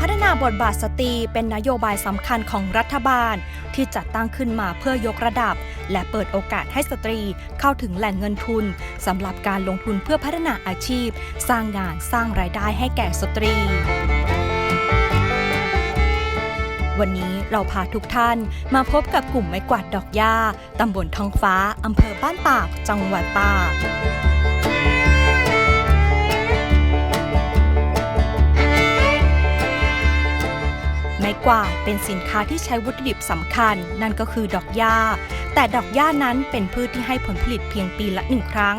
พัฒนาบาทสตรีเป็นนโยบายสำคัญของรัฐบาล ที่จัดตั้งขึ้นมาเพื่อยกระดับ และเปิดโอกาสให้สตรีเข้าถึงแหล่งเงินทุนสำหรับการลงทุนเพื่อพัฒนาอาชีพ สร้างงานสร้างรายได้ให้แก่สตรีวันนี้เราพาทุกท่านมาพบกับกลุ่มไม้กวาดดอกหญ้า ตำบลทองฟ้า อำเภอบ้านตาก จังหวัดตาก ไม้กว่าเป็นสินค้าที่ใช้วัตถุดิบสำคัญ นั่นก็คือดอกหญ้า แต่ดอกหญ้านั้นเป็นพืชที่ให้ผลผลิตเพียงปีละหนึ่งครั้ง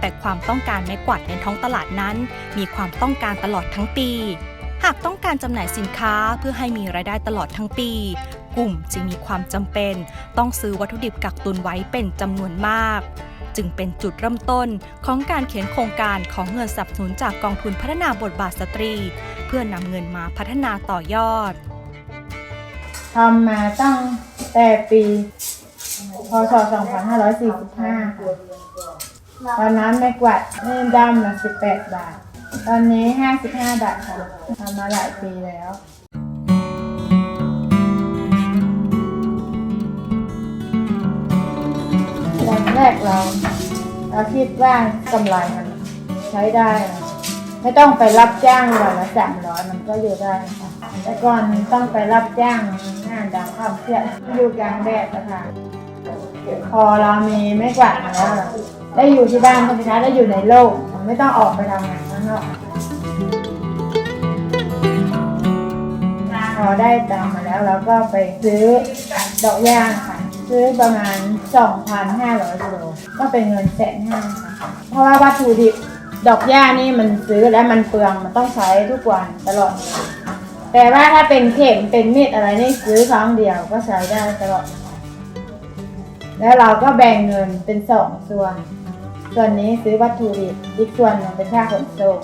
แต่ความต้องการไม้กวาดในท้องตลาดนั้น มีความต้องการตลอดทั้งปี หากต้องการจำหน่ายสินค้าเพื่อให้มีรายได้ตลอดทั้งปี กลุ่มจึงมีความจำเป็น ต้องซื้อวัตถุดิบกักตุนไว้เป็นจำนวนมากจึงเป็นจุดเริ่มต้นของการเขียนโครงการของเงินสนับสนุนจากกองทุนพัฒนาบทบาทสตรี เพื่อนำเงินมาพัฒนาต่อยอด ทำมาตั้งแต่ปีพศ 2545 ค่ะ ตอนนั้นไม่กวาดเงินดำละ18 บาท ตอนนี้ 55 บาทค่ะทำมาหลายปีแล้วตอนแรกเราเราคิดว่ากำไรมันใช้ได้นะ ไม่ต้องไปรับจ้างวันละสามร้อยมันก็อยู่ได้นะคะแต่ก่อนต้องไปรับจ้างงานดำข้ามเสียอยู่กลางแดดนะคะพอเรามีไม่กวาดมาแล้วได้อยู่ที่บ้านใช่ไหมคะได้อยู่ในโลก ไม่ต้องออกไปทำงานข้างนอกพอได้ตังมาแล้วเราก็ไปซื้อดอกย่างค่ะซื้อประมาณ 2,500กิโลก็เป็นเงินแสนห้าค่ะเพราะว่าวัตถุดิบ ดอกหญ้านี่มันซื้อแล้วมันเปลืองมันต้องใช้ทุกวันตลอด แต่ว่าถ้าเป็นเข็มเป็นมีดอะไรนี่ซื้อครั้งเดียวก็ใช้ได้ตลอด แล้วเราก็แบ่งเงินเป็นสองส่วน ส่วนนี้ซื้อวัตถุดิบอีกส่วนหนึ่งเป็นค่าขนส่ง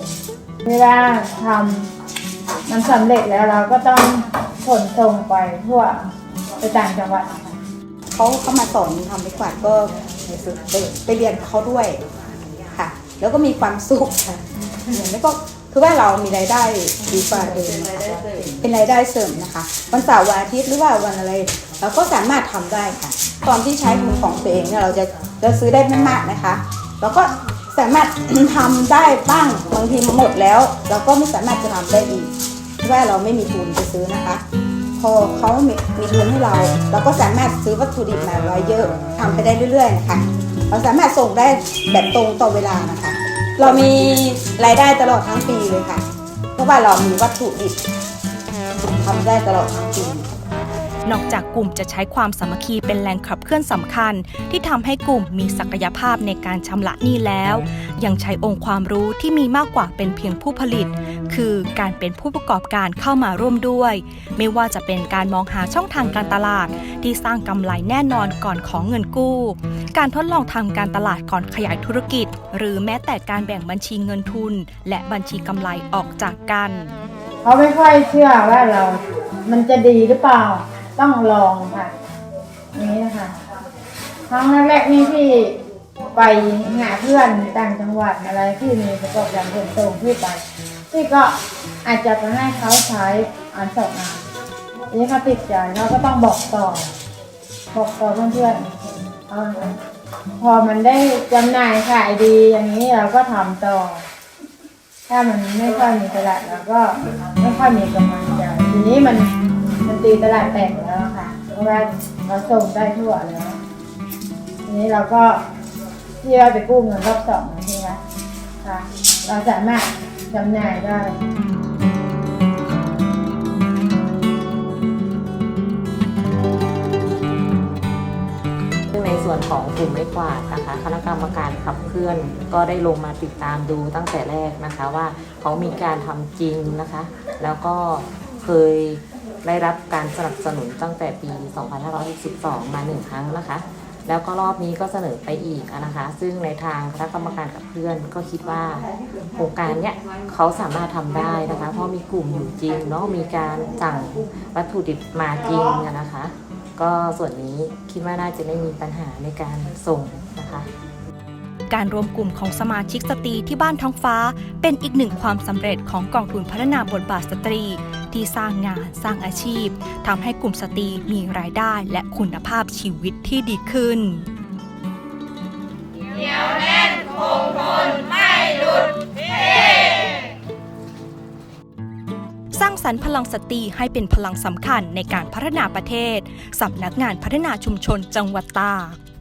เวลาทำมันสำเร็จแล้วเราก็ต้องขนส่งไปทั่วไปต่างจังหวัดเขาเขามาสอนทำไปกวาดก็ไปไปเรียนเขาด้วย แล้วก็มีความสุขค่ะอย่างนี้ก็คือว่าเรามีรายได้ดีกว่าเดิมเป็นรายได้เสริมนะคะวันเสาร์วันอาทิตย์หรือว่าวันอะไร เราก็สามารถทำได้ค่ะตอนที่ใช้ทุนของตัวเองเนี่ยเราจะจะซื้อได้ไม่มากนะคะเราก็สามารถทำได้บ้างบางทีหมดแล้ว เราก็ไม่สามารถจะทำได้อีกว่าเราไม่มีทุนจะซื้อนะคะ พอเขามีมีทุนให้เรา เราก็สามารถซื้อวัตถุดิบมาไว้เยอะทำไปได้เรื่อยๆนะคะเราสามารถส่งได้แบบตรงต่อเวลานะคะ เรามีรายได้ตลอดทั้งปีเลยค่ะ เพราะว่าเรามีวัตถุดิบทำได้ตลอดทั้งปี นอกจากกลุ่มจะใช้ความสามัคคีเป็นแรงขับเคลื่อนสำคัญ ที่ทำให้กลุ่มมีศักยภาพในการชำระหนี้แล้ว ยังใช้องค์ความรู้ที่มีมากกว่าเป็นเพียงผู้ผลิต คือการเป็นผู้ประกอบการเข้ามาร่วมด้วย ไม่ว่าจะเป็นการมองหาช่องทางการตลาด ที่สร้างกำไรแน่นอนก่อนของเงินกู้ การทดลองทำการตลาดก่อนขยายธุรกิจ หรือแม้แต่การแบ่งบัญชีเงินทุน และบัญชีกำไรออกจากกัน เขาไม่ค่อยเชื่อว่าเรา มันจะดีหรือเปล่า ต้องลองค่ะนี้นะคะครั้งแรกๆนี่ที่ไปหาเพื่อนต่างจังหวัดอะไรที่มีประกอบการขนส่งที่ไปที่ก็อาจจะไปให้เขาใช้อันสองอันทีนี้เขาติดใจเราก็ต้องบอกต่อ บอกต่อเพื่อนๆเอาพอมันได้จำหน่ายขายดีอย่างนี้เราก็ทำต่อ ถ้ามันไม่ค่อยมีตลาดเราก็ไม่ค่อยมีกำลังใจทีนี้มัน ตีตลาดแตกแล้วค่ะเพราะว่าเราส่งได้ทั่วแล้วทีนี้เราก็ที่เราไปกู้เงินรอบสองใช่ไหมค่ะ เราสามารถจำหน่ายได้ซึ่งในส่วนของกลุ่มไม้กวาดนะคะคณะกรรมการขับเคลื่อน ก็ได้ลงมาติดตามดูตั้งแต่แรกนะคะว่าเขามีการทำจริงนะคะ แล้วก็เคย ได้รับการสนับสนุนตั้งแต่ปี 2562 มาหนึ่งครั้งนะคะ แล้วก็รอบนี้ก็เสนอไปอีกนะคะ ซึ่งในทางคณะกรรมการขับเคลื่อนก็คิดว่าโครงการเนี้ยเขาสามารถทำได้นะคะ เพราะมีกลุ่มอยู่จริงเนาะมีการสั่งวัตถุดิบมาจริงนะคะ ก็ส่วนนี้คิดว่าน่าจะไม่มีปัญหาในการส่งนะคะการรวมกลุ่มของสมาชิกสตรีที่บ้านท้องฟ้า เป็นอีกหนึ่งความสำเร็จของกองทุนพัฒนาบทบาทสตรี ที่สร้างงานสร้างอาชีพทำให้กลุ่มสตรีมีรายได้และคุณภาพชีวิตที่ดีขึ้นสร้างสรรค์พลังสตรีให้เป็นพลังสำคัญในการพัฒนาประเทศสำนักงานพัฒนาชุมชนจังหวัดตาก